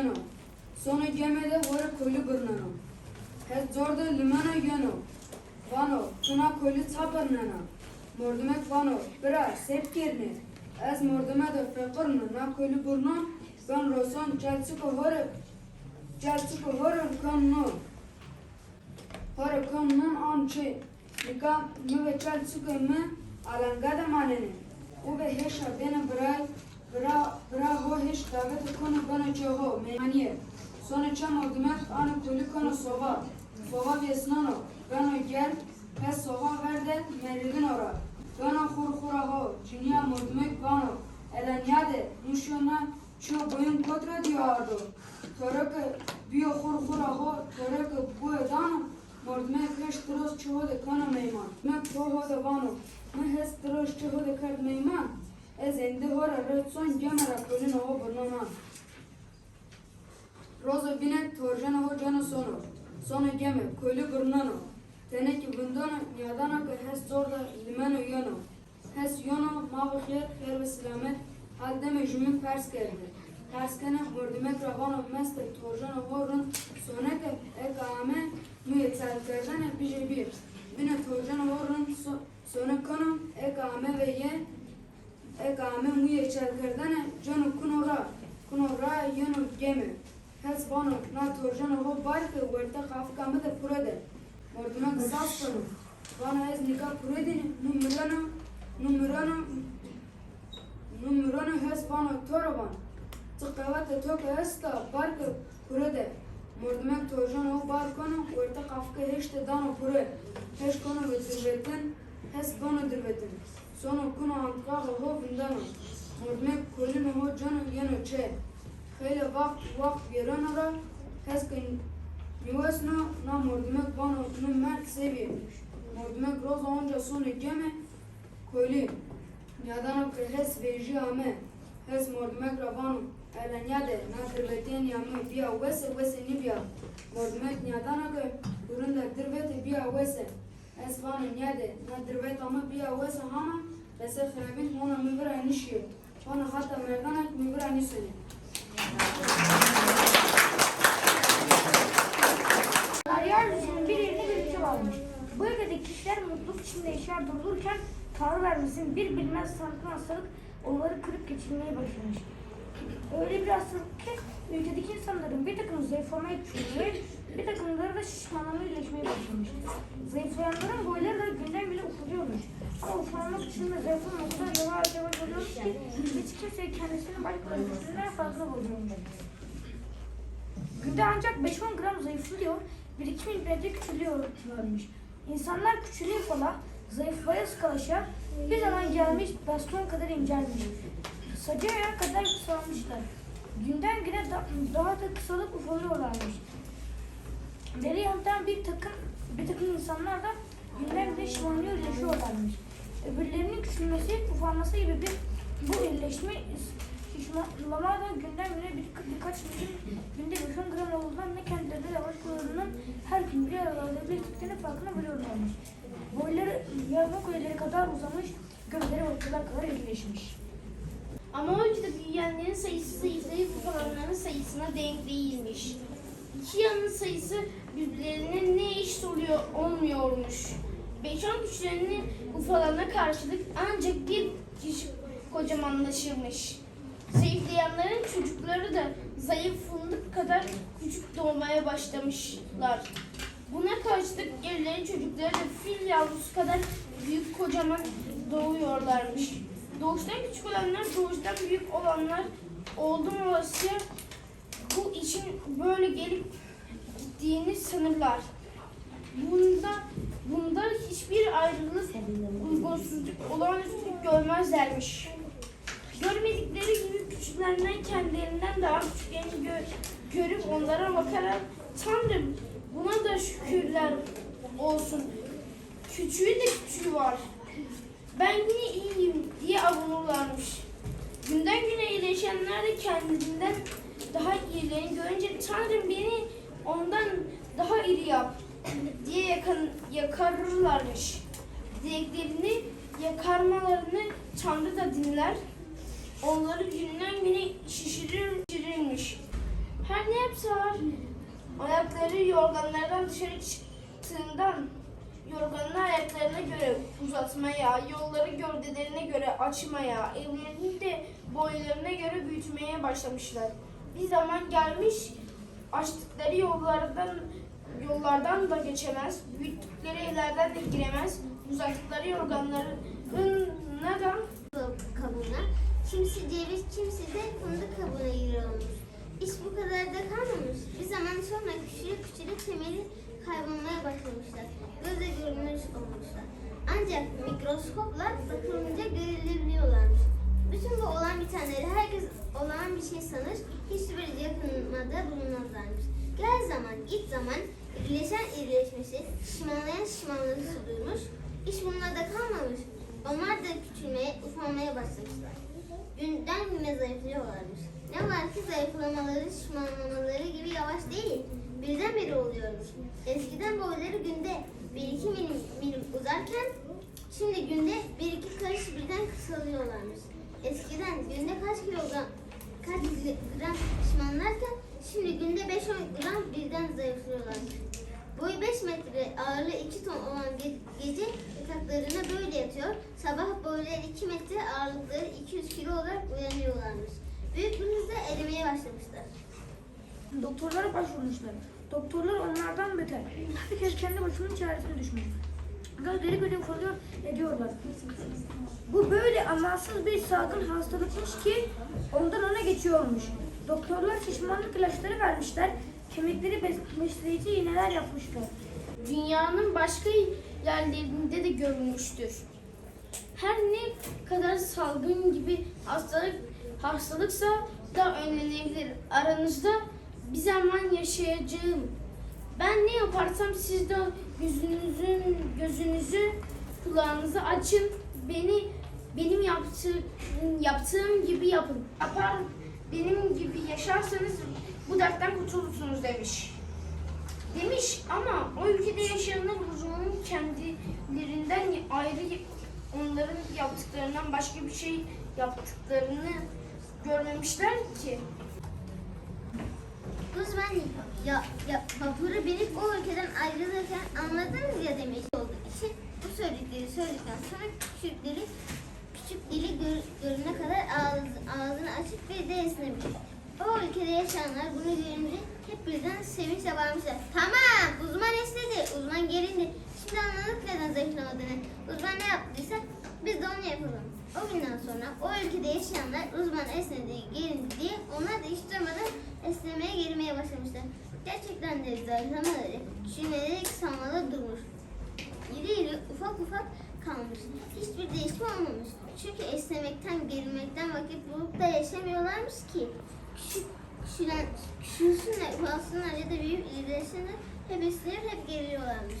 jeno, sono gemede vore kolu gurnano. Hez zorda limana yeno, vano, tuna kolu tapırnana. Mordumet vano, bira, sep kirne. Ez mordumet de fekurnu, na kolu burnan, ben roson celsi kohore, celsi kohore kanno. Hore kannon ançı, nika müve celsi kohme, alangada manene. Ube heşa beni biray, Bravo hiç davete konu bana çoğu meyhaniye. Sonra çam odmet anı kulü konu sova. Sova vesnano. Bana gel pes sova verde meridin ora. Bana hur huraho dünya modmek bana. Elenyade nuşyona ço boyun kotra diyordu. Törek biyo hur huraho törek bu edano. Mordmek hiç troz çoğu de konu meyman. Mek çoğu de vano. Mek hiç troz çoğu de kard meyman. Ezende ora rëtëson gjëmë rakullin o bërnë në. Rozo binet torjana ho gjënë sono. Sono gjëmë, këllë bërnëno. Tene ki vëndonë njadana kë hes zorda limeno yono. Hes yono mavë kjer, kjer ve silamet. Halde me jümün pers geldi. Perskene hurdimet ravano meste torjana horun. Soneke ekame müye terkerdene bije bir. Bine torjana horun. Sonekana ekame ve me muye çel kerdene canı kunora kunora yenu geme. Hez bano na e torjana ho barke verte kafka me de purede. Morduna kısas konu. Bana ez nikah puredini numarana numarana numarana hez bano toroban. Tıkkavate toke esta barke purede. Mordmen torjan o bar konu verte kafka heşte dano pure. Heş konu ve dirvetin. Hez bano dirvetin. Sono kuna antgaha ho vindano. Morne kolino ho jano yeno che. Hele vakt vakt yerana ra. Heskin nivesna na mordimek bana ne merk seviye. Mordimek roza onca sonu geme. Koli. Yadana krehes veji ame. Hez mordimek rabano. Elenyade na kırvetin yamı biya vese vese nibya. Mordimek yadana ke. Üründe kırveti biya vese esvanên yedê me dirveta min pêya wê sihama li ser xerabîn hona min bira nişiyê hona xeta merdanek min bir yerine bir ülke varmış. Bu ülkedeki kişiler mutluluk içinde yaşar durulurken Tanrı vermesin bir bilmez sanatın hastalık onları kırıp geçirmeye başlamış. Öyle bir hastalık ki ülkedeki insanların bir takım zayıflamaya düşüyor bir takımları da şişmanlamaya iyileşmeye başlamış. Zayıflayanların boyları da günden güne ufalıyormuş. Ama ufalanmak için de zayıflamak o kadar yavaş yavaş oluyormuş ki hiç kimse kendisini başkalarının üstünden fazla buluyormuş. Günde ancak 5-10 gram zayıflıyor, birikim ilmede küçülüyorlarmış. İnsanlar küçülüyor falan, zayıflaya sıkalaşa, bir zaman gelmiş baston kadar incelmiş. Sacı ayağa kadar kısalmışlar. Günden güne da- daha da kısalıp ufalıyorlarmış. Deri yandan bir takım bir takım insanlar da günden güne şımarıyor, yaşıyorlarmış. Öbürlerinin küçülmesi, ufalması gibi bir bu iyileşme şişmanlama da günden güne bir, birkaç gün günde 5 gram olduğundan ne kendilerine yavaş boylarının her gün bir arada birliktenin farkına varıyorlarmış. Boyları yarmak öğeleri kadar uzamış, gözleri ortadan kadar iyileşmiş. Ama o ülkede büyüyenlerin sayısı zayıflayıp ufalanların sayısına denk değilmiş. İki yanın sayısı birbirlerine ne eşit oluyor olmuyormuş. Beş-on güçlerini ufalana karşılık ancak bir kişi kocamanlaşırmış. Zayıflayanların çocukları da zayıf fındık kadar küçük doğmaya başlamışlar. Buna karşılık gerilerin çocukları da fil yavrusu kadar büyük kocaman doğuyorlarmış. Doğuştan küçük olanlar doğuştan büyük olanlar oldu mu olası bu için böyle gelip gittiğini sanırlar. Bunda bunda hiçbir ayrılık, uygunsuzluk, olağanüstülük görmezlermiş. Görmedikleri gibi küçüklerinden kendilerinden daha küçüklerini gö- görüp onlara bakarak Tanrım buna da şükürler olsun. Küçüğü de küçüğü var. Ben yine iyiyim diye avunurlarmış. Günden güne iyileşenler de kendinden daha iyilerini görünce Tanrım beni ondan daha iri yap diye yakın, yakarırlarmış. Dileklerini yakarmalarını Tanrı da dinler. Onları günden güne şişirir, şişirirmiş. Her ne hepsi var. Ayakları yorganlardan dışarı çıktığından yorganını ayaklarına göre uzatmaya, yolları gövdelerine göre açmaya, evlerini de boylarına göre büyütmeye başlamışlar. Bir zaman gelmiş açtıkları yollardan yollardan da geçemez, büyüttükleri evlerden de giremez, uzattıkları yorganlarına da kabuğuna, kimisi ceviz, kimisi de fındık kabuğuna giriyormuş. İş bu kadar da kalmamış. Bir zaman sonra küçülüp küçülüp temeli kaybolmaya başlamışlar. Gözle görünür olmuşlar. Ancak mikroskopla bakılınca görülebiliyorlarmış. Bütün bu olan bitenleri herkes olan bir şey sanır, hiçbir yakınmada bulunmazlarmış. Gel zaman, irileşen irileşmesi, şişmanlayan şişmanlaması duymuş. İş bunlarda kalmamış. Onlar da küçülmeye, ufalmaya başlamışlar. Günden güne zayıflıyorlarmış. Ne var ki zayıflamaları, şişmanlamaları gibi yavaş değil. Birdenbire oluyormuş. Eskiden boyları günde 1-2 milim, milim uzarken şimdi günde 1-2 karış birden kısalıyorlarmış. Eskiden günde kaç kilogram, kaç gram şişmanlarken şimdi günde 5-10 gram birden zayıflıyorlarmış. Boyu 5 metre, ağırlığı 2 ton olan ge- gece yataklarına böyle yatıyor. Sabah boyları 2 metre, ağırlıkları 200 kilo olarak uyanıyorlarmış. Büyük hızla erimeye başlamışlar. Doktorlara başvurmuşlar. Doktorlar onlardan beter. Herkes kendi başının çaresine düşmüş. Gözleri böyle ufalıyor ediyorlar. Bu böyle amansız bir salgın hastalıkmış ki ondan ona geçiyormuş. Doktorlar şişmanlık ilaçları vermişler. Kemikleri bes- besleyici iğneler yapmışlar. dünyanın başka yerlerinde de görülmüştür. Her ne kadar salgın gibi hastalık hastalıksa da önlenebilir. Aranızda bir zaman yaşayacağım. Ben ne yaparsam siz de gözünüzün gözünüzü kulağınızı açın. Beni benim yaptığım yaptığım gibi yapın. Yapar benim gibi yaşarsanız bu dertten kurtulursunuz demiş. Demiş ama o ülkede yaşayanlar uzunun kendilerinden ayrı onların yaptıklarından başka bir şey yaptıklarını görmemişler ki. Uzman ya, ya vapura binip o ülkeden ayrılırken anladınız ya demiş olduğu için bu söyledikleri söyledikten sonra küçük dili gör, görüne kadar ağız, ağzını açıp bir de esnemiş. O ülkede yaşayanlar bunu görünce hep birden sevinçle bağırmışlar. Tamam uzman esnedi, uzman gerindi. Şimdi anladık neden zayıflamadığını. Uzman ne yaptıysa biz de onu yapalım. O günden sonra o ülkede yaşayanlar uzman esnedi, gerindi diye onlar da durmadan esnemeye gerilmeye başlamışlar. Gerçekten de zayıflamaları, küçülmeleri kısalmaları durmuş. İri iri ufak ufak kalmış. Hiçbir değişim olmamış. Çünkü esnemekten, gerilmekten vakit bulup da yaşamıyorlarmış ki. Küçük, küçülen, küçülsünler, ufalsınlar ya da büyük irileşsinler hep esneyip hep geriliyorlarmış.